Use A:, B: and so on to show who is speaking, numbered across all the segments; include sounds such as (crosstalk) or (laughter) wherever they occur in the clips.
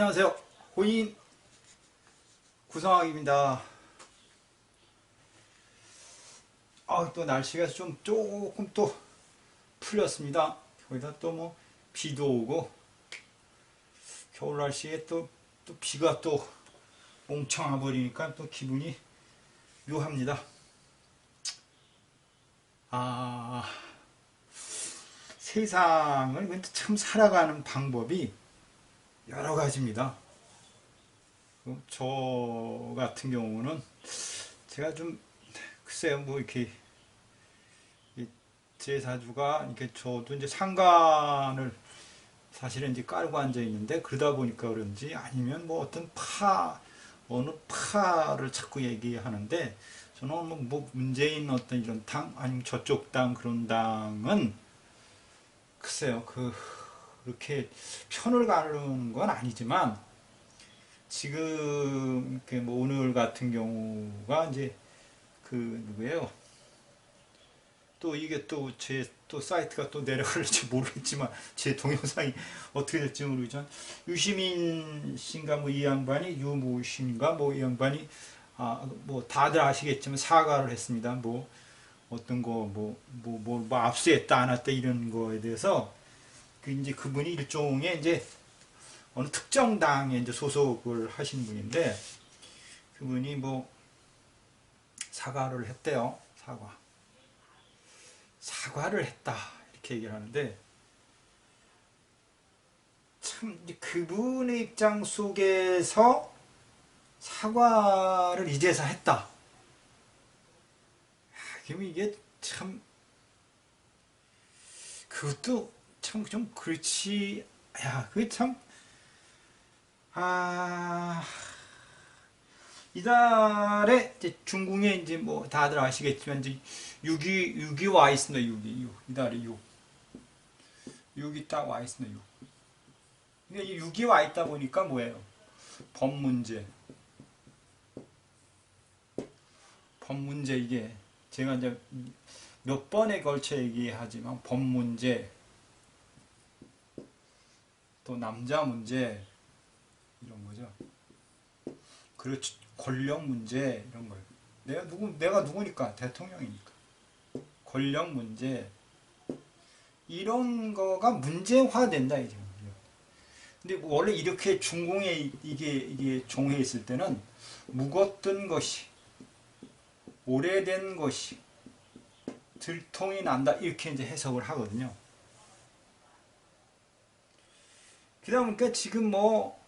A: 안녕하세요. 호인 구성학입니다. 아, 또 날씨가 좀 조금 또 풀렸습니다. 거기다 또 뭐 비도 오고 겨울 날씨에 또, 또 비가 또 몽청아 버리니까 또 기분이 묘합니다. 아, 세상을 참 살아가는 방법이 여러 가지입니다. 어, 저 같은 경우는 제가 좀 글쎄요 뭐 이렇게 이 제사주가 이렇게 저도 이제 상관을 사실은 이제 깔고 앉아 있는데 그러다 보니까 그런지 아니면 뭐 어떤 파 어느 파를 자꾸 얘기하는데 저는 뭐, 뭐 문재인 어떤 이런 당 아니면 저쪽 당 그런 당은 글쎄요 그 그렇게 편을 가르는 건 아니지만 지금 뭐 오늘 같은 경우가 이제 그 누구예요? 또 이게 또 제 또 사이트가 또 내려갈지 (laughs) 모르겠지만 제 동영상이 어떻게 될지 모르겠지만 유시민 씨인가 뭐 이 양반이 유모 씨인가 뭐 이 양반이 아 뭐 다들 아시겠지만 사과를 했습니다. 뭐 어떤 거 뭐 뭐뭐뭐 압수했다 안 했다 이런 거에 대해서 그 이제 그분이 일종의 이제 어느 특정 당에 이제 소속을 하신 분인데 그분이 뭐 사과를 했대요. 사과. 사과를 했다. 이렇게 얘기를 하는데 참 그분의 입장 속에서 사과를 이제서 했다. 야, 그럼 이게 참 그것도 참 좀 그렇지. 야, 그게 참 아. 이달에 이제 중궁에 이제 뭐 다들 아시겠지만 이제 6이 6이 와 있습니다. 6이 6. 이달에 6. 6이 딱 와 있습니다. 6. 그러니까 이 6이 와 있다 보니까 뭐예요? 법 문제. 법 문제 이게 제가 이제 몇 번에 걸쳐 얘기하지만 법 문제 또 남자 문제 이런 거죠. 그리고 권력 문제 이런 걸 내가 누구 내가 누구니까 대통령이니까 권력 문제 이런 거가 문제화된다 이제. 근데 뭐 원래 이렇게 중공에 이게 이게 종해 있을 때는 묵었던 것이 오래된 것이 들통이 난다 이렇게 이제 해석을 하거든요. 그러다 보니까 지금 뭐,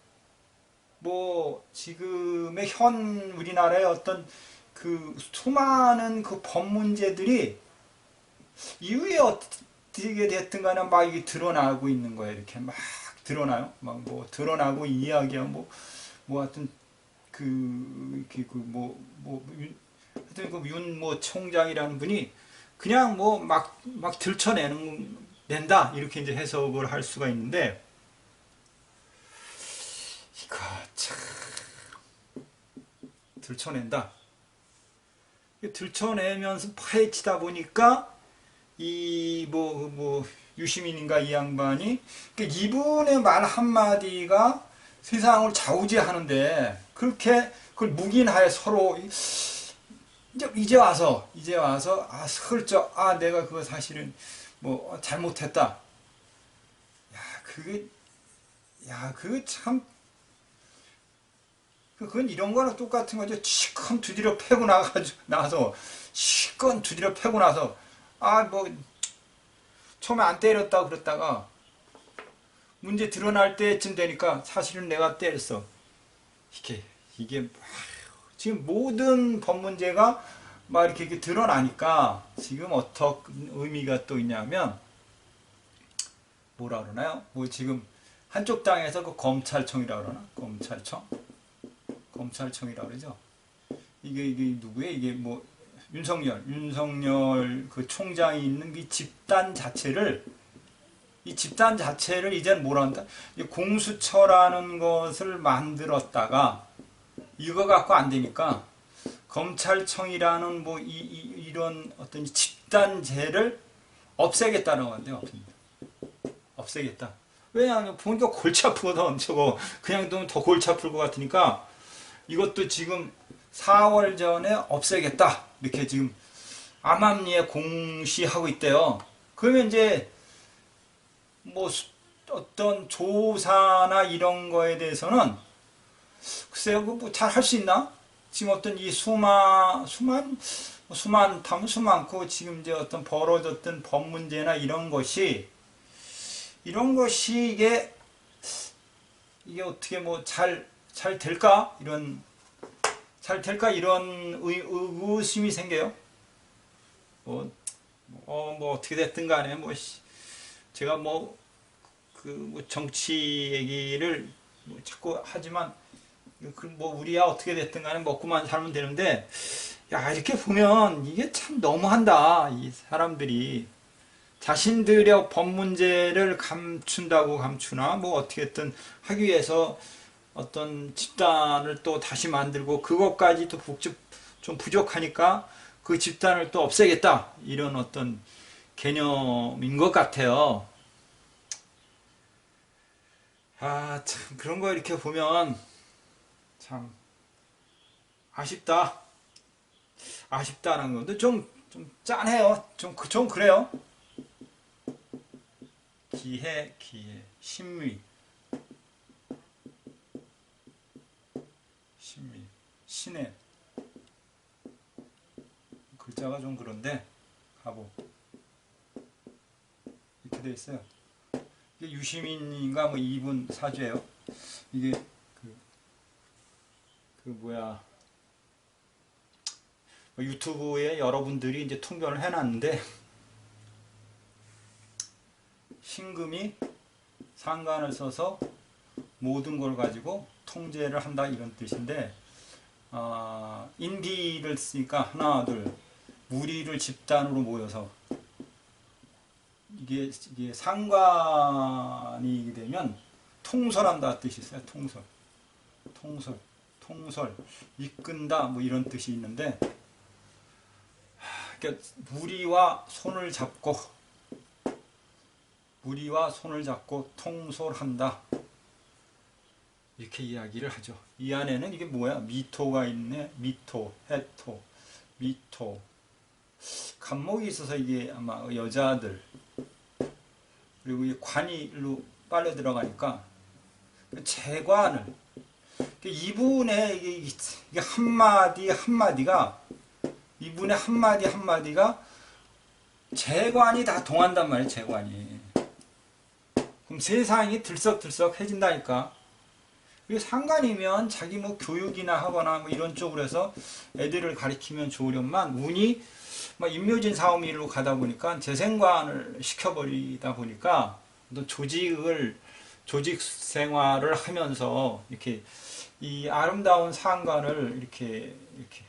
A: 뭐, 지금의 현 우리나라의 어떤 그 수많은 그 법 문제들이 이후에 어떻게 됐든 간에 막 이게 드러나고 있는 거예요. 이렇게 막 드러나요. 막 뭐 드러나고 이야기하고 뭐, 뭐 하여튼 그, 이렇게 그 뭐, 뭐, 윤, 하여튼 그 윤 뭐 총장이라는 분이 그냥 뭐 막, 막 들춰내는, 낸다. 이렇게 이제 해석을 할 수가 있는데, 이거 참 들춰낸다. 들춰내면서 파헤치다 보니까 이뭐뭐 유시민인가 이 양반이 그러니까 이분의 말 한마디가 세상을 좌우지하는데 그렇게 그걸 묵인하여 서로 이제 이제 와서 이제 와서 아 슬쩍 아 내가 그거 사실은 뭐 잘못했다. 야 그게 야 그게 참 그건 이런 거랑 똑같은 거죠. 시컨 두드려 패고 나가지고 나서 시컨 두드려 패고 나서 아 뭐 처음에 안 때렸다 그랬다가 문제 드러날 때쯤 되니까 사실은 내가 때렸어. 이게 이게 지금 모든 법 문제가 막 이렇게, 이렇게 드러나니까 지금 어떤 의미가 또 있냐면 뭐라 그러나요? 뭐 지금 한쪽 당에서 그 검찰청이라 그러나? 검찰청? 검찰청이라 그러죠. 이게 이게 누구예요? 이게 뭐 윤석열, 윤석열 그 총장이 있는 이 집단 자체를 이 집단 자체를 뭐라 한다? 공수처라는 것을 만들었다가 이거 갖고 안 되니까 검찰청이라는 뭐 이, 이, 이런 어떤 집단죄를 없애겠다는 건데 없습니다. 없애겠다. 왜냐하면 보니까 골치 아프거든 저거 그냥 두면 더 골치 아플 것 같으니까 이것도 지금 4월 전에 없애겠다. 이렇게 지금 암암리에 공시하고 있대요. 그러면 이제 뭐 수- 어떤 조사나 이런 거에 대해서는 글쎄요 뭐잘 할 수 있나? 지금 어떤 이 수마 수만 뭐 수많다면 수많고 지금 이제 어떤 벌어졌던 법 문제나 이런 것이 이런 것이 이게 이게 어떻게 뭐 잘 잘 될까? 이런 잘 될까? 이런 의, 의- 의심이 생겨요. 뭐, 어, 뭐 어떻게 됐든 간에 뭐 씨, 제가 뭐 그 뭐 정치 얘기를 뭐 자꾸 하지만 그뭐 우리야 어떻게 됐든 간에 먹고만 살면 되는데 야 이렇게 보면 이게 참 너무한다 이 사람들이. 자신들의 법 문제를 감춘다고 감추나 뭐 어떻게든 하기 위해서 어떤 집단을 또 다시 만들고 그것까지 또 복잡 좀 부족하니까 그 집단을 또 없애겠다 이런 어떤 개념인 것 같아요. 아 참 그런 거 이렇게 보면 참 아쉽다. 아쉽다는 건데 좀, 좀 짠해요. 좀, 그- 좀 그래요. 기해, 기해, 신미. 신미, 신해. 글자가 좀 그런데, 가보. 이렇게 돼 있어요. 이게 유시민인가 뭐 이분 사주예요. 이게 그, 그 뭐야. 뭐 유튜브에 여러분들이 이제 통변을 해놨는데 신금이 상관을 써서 모든 걸 가지고 통제를 한다 이런 뜻인데 아, 인비를 쓰니까 하나 둘 무리를 집단으로 모여서 이게 이게 상관이 되면 통솔한다 뜻이 있어요. 통솔. 통솔. 통솔. 이끈다 뭐 이런 뜻이 있는데 그러니까 무리와 손을 잡고 무리와 손을 잡고 통솔한다 이렇게 이야기를 하죠. 이 안에는 이게 뭐야? 미토가 있네. 미토, 해토, 미토. 간목이 있어서 이게 아마 여자들 그리고 이 관이 로 빨려 들어가니까 그 재관을 그 이분의 이게 한마디 한마디가 이분의 한마디 한마디가 재관이 다 동한단 말이에요, 재관이. 그럼 세상이 들썩들썩해진다니까. 상관이면 자기 뭐 교육이나 하거나 뭐 이런 쪽으로 해서 애들을 가리키면 좋으련만 운이 막 임묘진 사오미로 가다 보니까 재생관을 시켜버리다 보니까 또 조직을 조직 생활을 하면서 이렇게 이 아름다운 상관을 이렇게 이렇게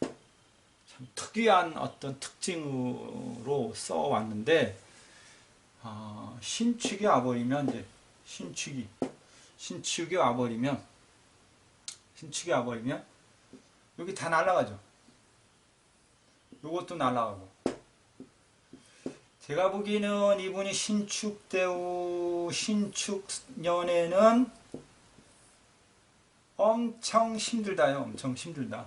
A: 참 특이한 어떤 특징으로 써왔는데 아, 신축이 와버리면 이제 신축이 신축이 와버리면 신축이 와버리면 여기 다 날아가죠. 요것도 날아가고 제가 보기에는 이분이 신축대우 신축년에는 엄청 힘들다요. 엄청 힘들다.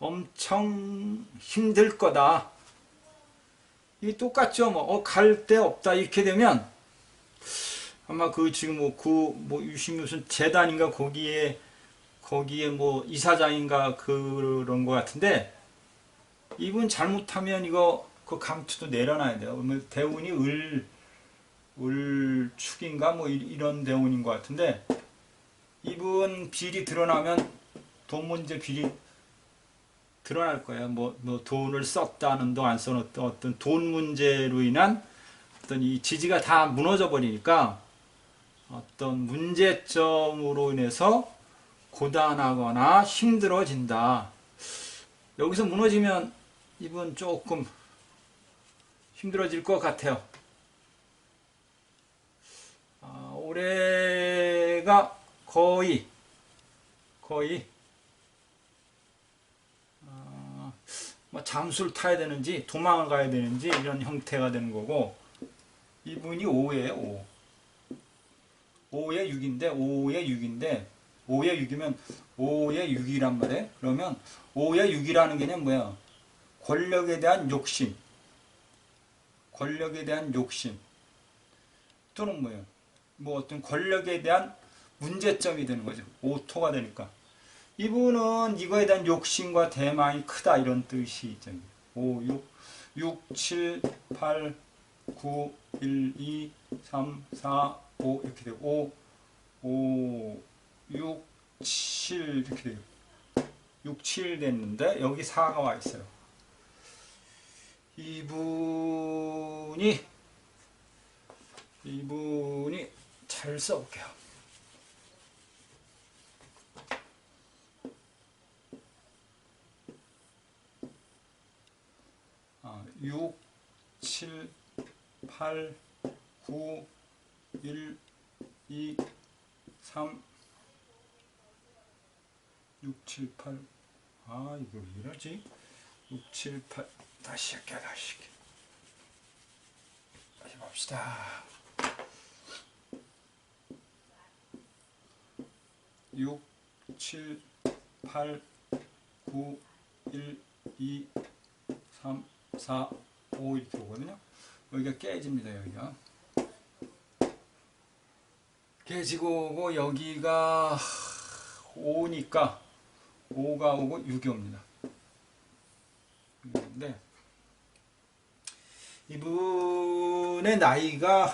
A: 엄청 힘들 거다. 이 똑같죠. 뭐, 어, 갈 데 없다. 이렇게 되면, 아마 그 지금 뭐, 그, 뭐, 유심 무슨 재단인가 거기에, 거기에 뭐, 이사장인가 그런 것 같은데, 이분 잘못하면 이거, 그 감투도 내려놔야 돼요. 뭐 대운이 을, 을축인가 뭐, 이- 이런 대운인 것 같은데, 이분 비리 드러나면, 돈 문제 비리 드러날 거예요. 뭐, 뭐 돈을 썼다는 도안 써놓던 어떤 돈 문제로 인한 어떤 이 지지가 다 무너져 버리니까 어떤 문제점으로 인해서 고단하거나 힘들어진다. 여기서 무너지면 이분 조금 힘들어질 것 같아요. 아, 올해가 거의 거의 뭐 잠수를 타야 되는지 도망을 가야 되는지 이런 형태가 되는 거고 이분이 5예요 5. 5의 6인데 5의 6인데 5의 6이면 5의 6이란 말이에요. 그러면 5의 6이라는 개념 뭐야? 권력에 대한 욕심. 권력에 대한 욕심. 또는 뭐예요? 뭐 어떤 권력에 대한 문제점이 되는 거죠. 오토가 되니까. 이분은 이거에 대한 욕심과 대망이 크다 이런 뜻이 있잖아요. 5, 6, 6, 7, 8, 9, 1, 2, 3, 4, 5 이렇게 되고 5, 5, 6, 7 이렇게 돼요. 6, 7 됐는데 여기 4가 와 있어요. 이분이 이분이 잘 써볼게요. 아, 6, 7, 8, 9, 1, 2, 3, 6, 7, 8. 아, 이거 왜 이러지? 6, 7, 8. 다시 할게, 다시 할게. 다시 봅시다. 6, 7, 8, 9, 1, 2, 3, 4, 5 이렇게 오거든요. 여기가 깨집니다. 여기가 깨지고 오고 여기가 5니까 5가 오고 6이 옵니다. 근데 이분의 나이가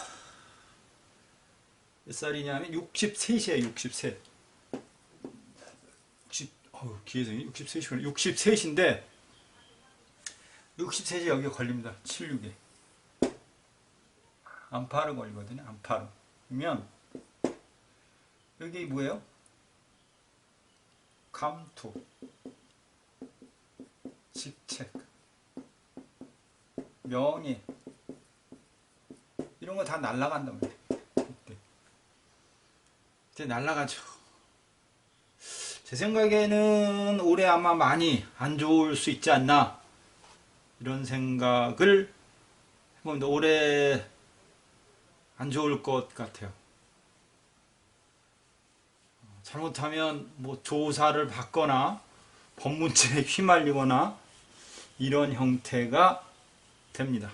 A: 몇 살이냐면 63이에요. 63. 60, 어우, 기회성이 63이구나. 63인데 63이 여기에 걸립니다. 76에. 안파르 걸리거든요. 안파르. 그러면 여기 뭐예요? 감투, 직책, 명예 이런 거 다 날라간단 말이에요. 이때 날라가죠. 제 생각에는 올해 아마 많이 안 좋을 수 있지 않나 이런 생각을 해봅니다. 올해 안 좋을 것 같아요. 잘못하면 뭐 조사를 받거나 법문제에 (laughs) 휘말리거나 이런 형태가 됩니다.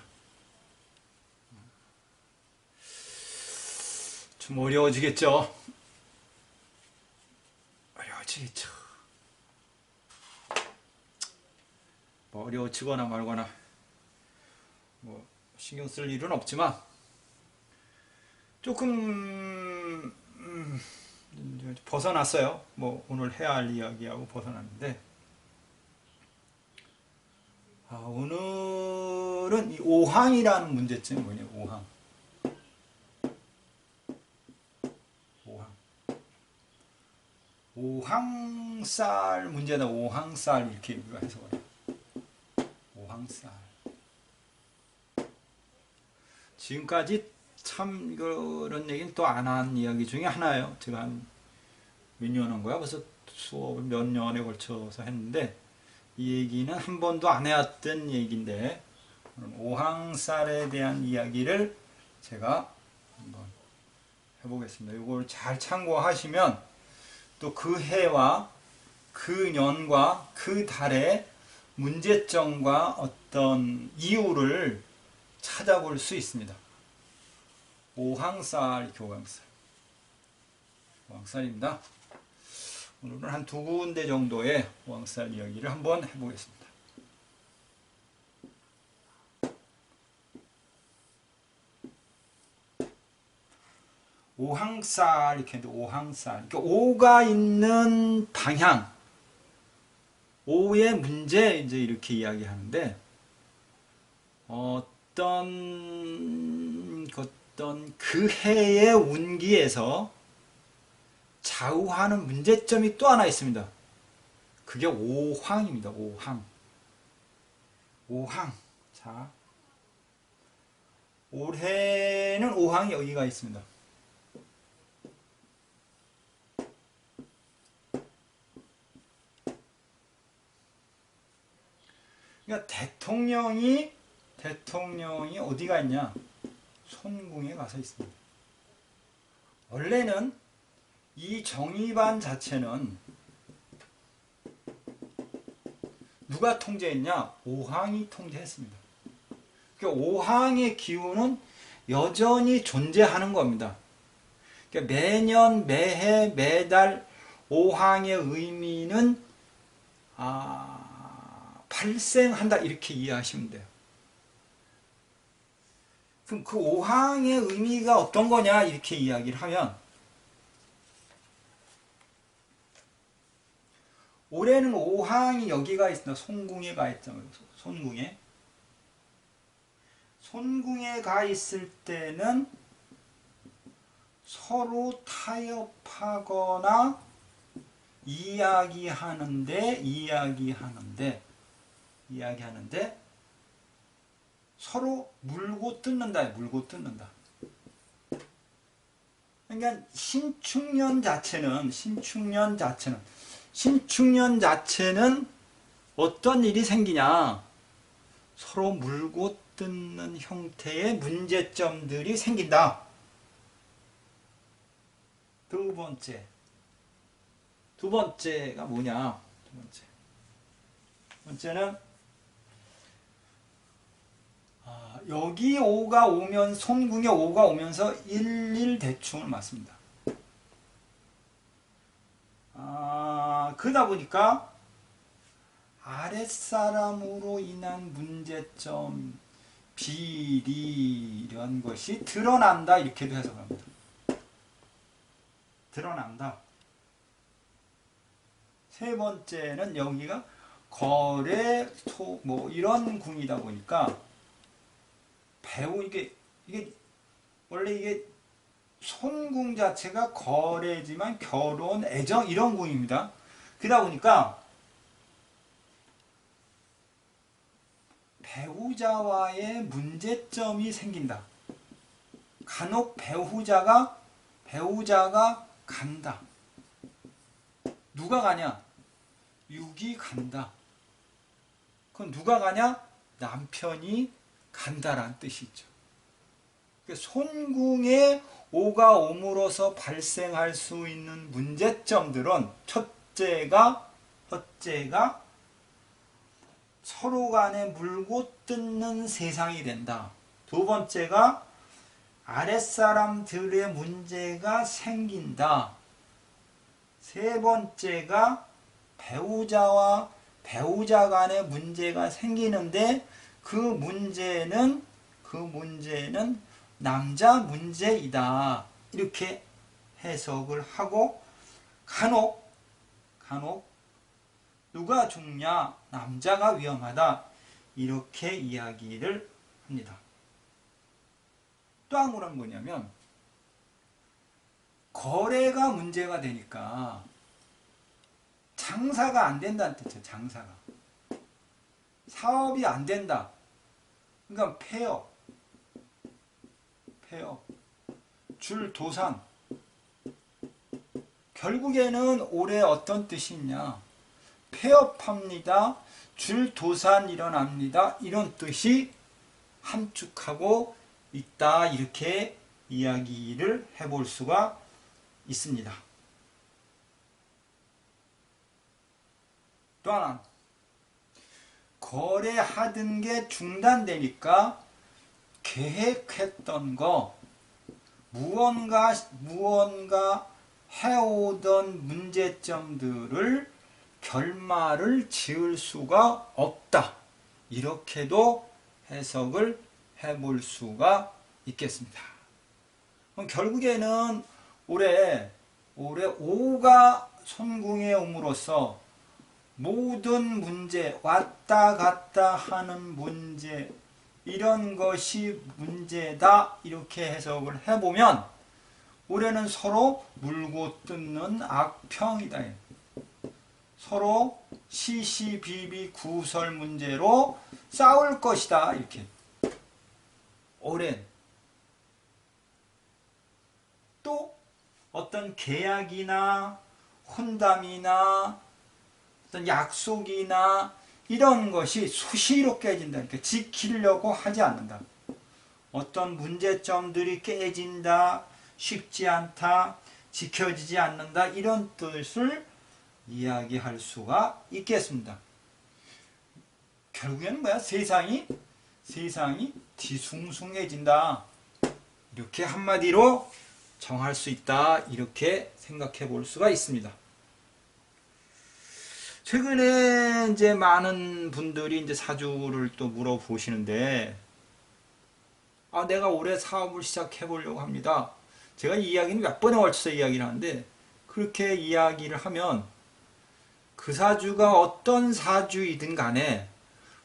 A: 좀 어려워지겠죠? 어려워지겠죠. 뭐 어려워지거나 말거나 뭐 신경 쓸 일은 없지만 조금 음, 벗어났어요. 뭐 오늘 해야 할 이야기하고 벗어났는데 아, 오늘은 이 오항이라는 문제점이 뭐냐 오항 오항 오항쌀 문제다 오항쌀 이렇게 해석을 해요. 오항쌀 지금까지 참 이런 얘기는 또 안 한 이야기 중에 하나예요. 제가 한 몇 년 한 거야? 벌써 수업을 몇 년에 걸쳐서 했는데 이 얘기는 한 번도 안 해왔던 얘기인데 오항쌀에 대한 이야기를 제가 한번 해보겠습니다. 이걸 잘 참고하시면 또 그 해와 그 년과 그 달의 문제점과 어떤 이유를 찾아볼 수 있습니다. 오항쌀 교강쌀 오항쌀입니다. 오늘은 한 두 군데 정도의 오항쌀 이야기를 한번 해보겠습니다. 오항쌀 이렇게 했는데 오항쌀 그러니까 오가 있는 방향 오의 문제 이제 이렇게 이야기하는데 어떤 어떤 그 해의 운기에서 좌우하는 문제점이 또 하나 있습니다. 그게 오황입니다. 오황. 오황. 자. 올해는 오황이 여기가 있습니다. 그러니까 대통령이 대통령이 어디가 있냐? 손궁에 가서 있습니다. 원래는 이 정의반 자체는 누가 통제했냐? 오항이 통제했습니다. 그러니까 오항의 기운은 여전히 존재하는 겁니다. 그러니까 매년, 매해, 매달 오항의 의미는 아, 발생한다 이렇게 이해하시면 돼요. 그럼 그 오항의 의미가 어떤 거냐 이렇게 이야기를 하면 올해는 오항이 여기가 있습니다. 손궁에 가 있잖아요. 손궁에. 손궁에 가 있을 때는 서로 타협하거나 이야기하는데 이야기하는데 이야기하는데 서로 물고 뜯는다. 물고 뜯는다. 그러니까 신축년 자체는 신축년 자체는 신축년 자체는 어떤 일이 생기냐? 서로 물고 뜯는 형태의 문제점들이 생긴다. 두 번째. 두 번째가 뭐냐? 두 번째. 두 번째는 아, 여기 5가 오면 손궁에 5가 오면서 11 대충을 맞습니다. 아, 그러다 보니까 아랫사람으로 인한 문제점, 비리 이런 것이 드러난다 이렇게도 해석합니다. 드러난다. 세 번째는 여기가 거래 소 뭐 이런 궁이다 보니까 배우 이게 이게 원래 이게 손궁 자체가 거래지만 결혼, 애정 이런 궁입니다. 그러다 보니까 배우자와의 문제점이 생긴다. 간혹 배우자가 배우자가 간다. 누가 가냐? 육이 간다. 그건 누가 가냐? 남편이 간다라는 뜻이 있죠. 그러니까 손궁에 오가 옴으로써 발생할 수 있는 문제점들은 첫째가 첫째가 서로 간에 물고 뜯는 세상이 된다. 두 번째가 아랫사람들의 문제가 생긴다. 세 번째가 배우자와 배우자 간의 문제가 생기는데 그 문제는 그 문제는 남자 문제이다. 이렇게 해석을 하고 간혹 간혹 누가 죽냐? 남자가 위험하다. 이렇게 이야기를 합니다. 또한 거는 뭐냐면 거래가 문제가 되니까 장사가 안 된다는 뜻이에요. 장사가. 사업이 안 된다. 그러니까 폐업. 폐업. 줄 도산. 결국에는 올해 어떤 뜻이 있냐? 폐업합니다. 줄 도산 일어납니다. 이런 뜻이 함축하고 있다. 이렇게 이야기를 해볼 수가 있습니다. 또 하나 거래하던 게 중단되니까 계획했던 거 무언가 무언가 해오던 문제점들을 결말을 지을 수가 없다. 이렇게도 해석을 해볼 수가 있겠습니다. 그럼 결국에는 올해 올해 5가 손궁에 옴으로써 모든 문제 왔다 갔다 하는 문제 이런 것이 문제다 이렇게 해석을 해보면 올해는 서로 물고 뜯는 악평이다. 서로 시시비비 구설 문제로 싸울 것이다 이렇게 오랜 또 어떤 계약이나 혼담이나 어떤 약속이나 이런 것이 수시로 깨진다. 그러니까 지키려고 하지 않는다. 어떤 문제점들이 깨진다. 쉽지 않다, 지켜지지 않는다 이런 뜻을 이야기할 수가 있겠습니다. 결국에는 뭐야? 세상이 세상이 뒤숭숭해진다. 이렇게 한마디로 정할 수 있다. 이렇게 생각해 볼 수가 있습니다. 최근에 이제 많은 분들이 이제 사주를 또 물어보시는데, 아, 내가 올해 사업을 시작해 보려고 합니다. 제가 이 이야기는 몇 번에 걸쳐서 이야기를 하는데, 그렇게 이야기를 하면, 그 사주가 어떤 사주이든 간에,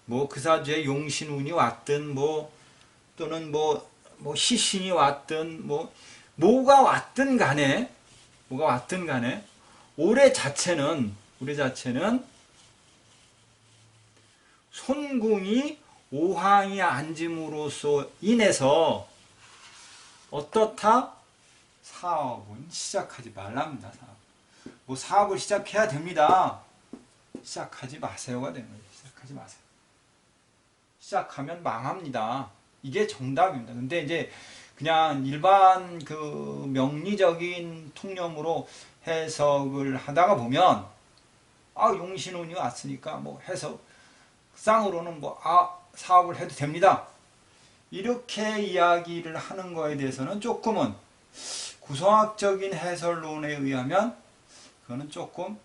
A: 뭐 그 사주에 용신운이 왔든, 뭐, 또는 뭐, 뭐 시신이 왔든, 뭐, 뭐가 왔든 간에, 뭐가 왔든 간에, 올해 자체는 올해 자체는 손궁이 오항이 앉음으로써 인해서 어떻다? 사업은 시작하지 말랍니다. 뭐 사업을 시작해야 됩니다. 시작하지 마세요가 되는 거예요. 시작하지 마세요. 시작하면 망합니다. 이게 정답입니다. 근데 이제 그냥 일반 그 명리적인 통념으로 해석을 하다가 보면 아 용신운이 왔으니까 뭐 해석 쌍으로는 뭐 아 사업을 해도 됩니다. 이렇게 이야기를 하는 거에 대해서는 조금은 구성학적인 해설론에 의하면 그거는 조금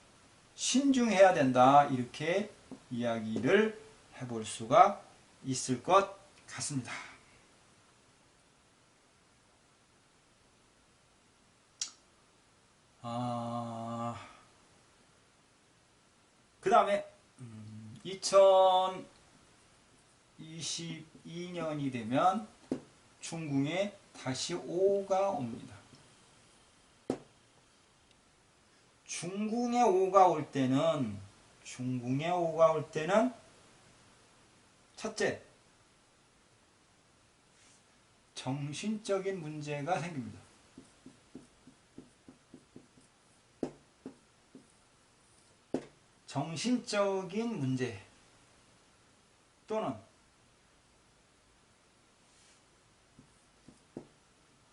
A: 신중해야 된다 이렇게 이야기를 해볼 수가 있을 것 같습니다. 아, 그 다음에 2022년이 되면 중궁에 다시 5가 옵니다. 중궁에 5가 올 때는 중궁에 5가 올 때는 첫째 정신적인 문제가 생깁니다. 정신적인 문제 또는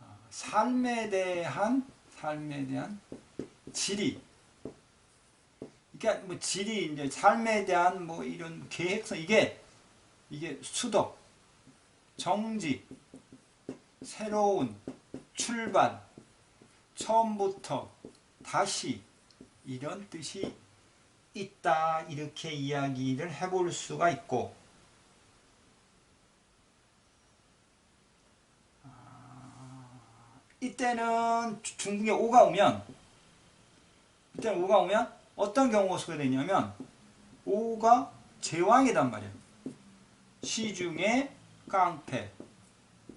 A: 아, 삶에 대한 삶에 대한 질이 그러니까 뭐 질이 이제 삶에 대한 뭐 이런 계획성 이게 이게 수도 정지 새로운 출발 처음부터 다시 이런 뜻이 있다. 이렇게 이야기를 해볼 수가 있고. 아, 이때는 중국에 5가 오면 이때는 5가 오면 어떤 경우가 소개되냐면 5가 제왕이단 말이야. 시중에 깡패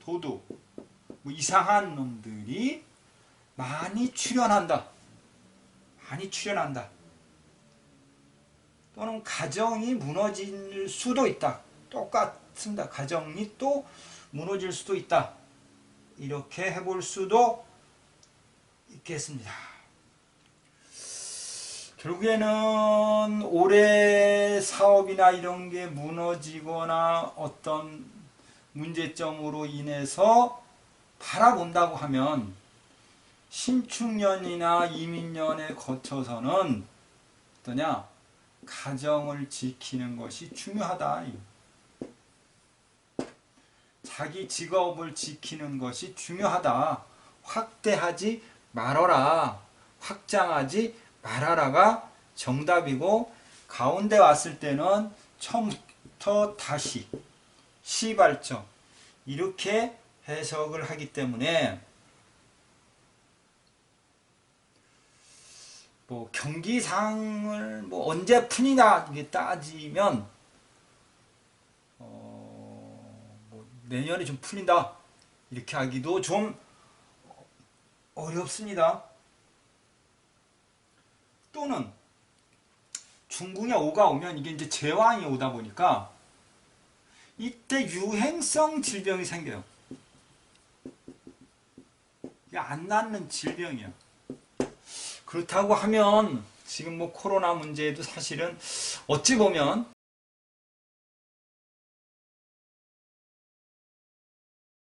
A: 도둑 뭐 이상한 놈들이 많이 출현한다. 많이 출현한다 또는 가정이 무너질 수도 있다. 똑같습니다. 가정이 또 무너질 수도 있다. 이렇게 해볼 수도 있겠습니다. 결국에는 올해 사업이나 이런 게 무너지거나 어떤 문제점으로 인해서 바라본다고 하면 신축년이나 이민년에 거쳐서는 어떠냐? 가정을 지키는 것이 중요하다. 자기 직업을 지키는 것이 중요하다. 확대하지 말아라. 확장하지 말아라가 정답이고 가운데 왔을 때는 처음부터 다시 시발점 이렇게 해석을 하기 때문에 뭐 경기상을 뭐 언제 이게 따지면 어 뭐 내년에 좀 풀린다 이렇게 하기도 좀 어렵습니다. 또는 중궁에 오가 오면 이게 이제 제왕이 오다 보니까 이때 유행성 질병이 생겨요. 이게 안 낫는 질병이야. 그렇다고 하면 지금 뭐 코로나 문제도 사실은 어찌 보면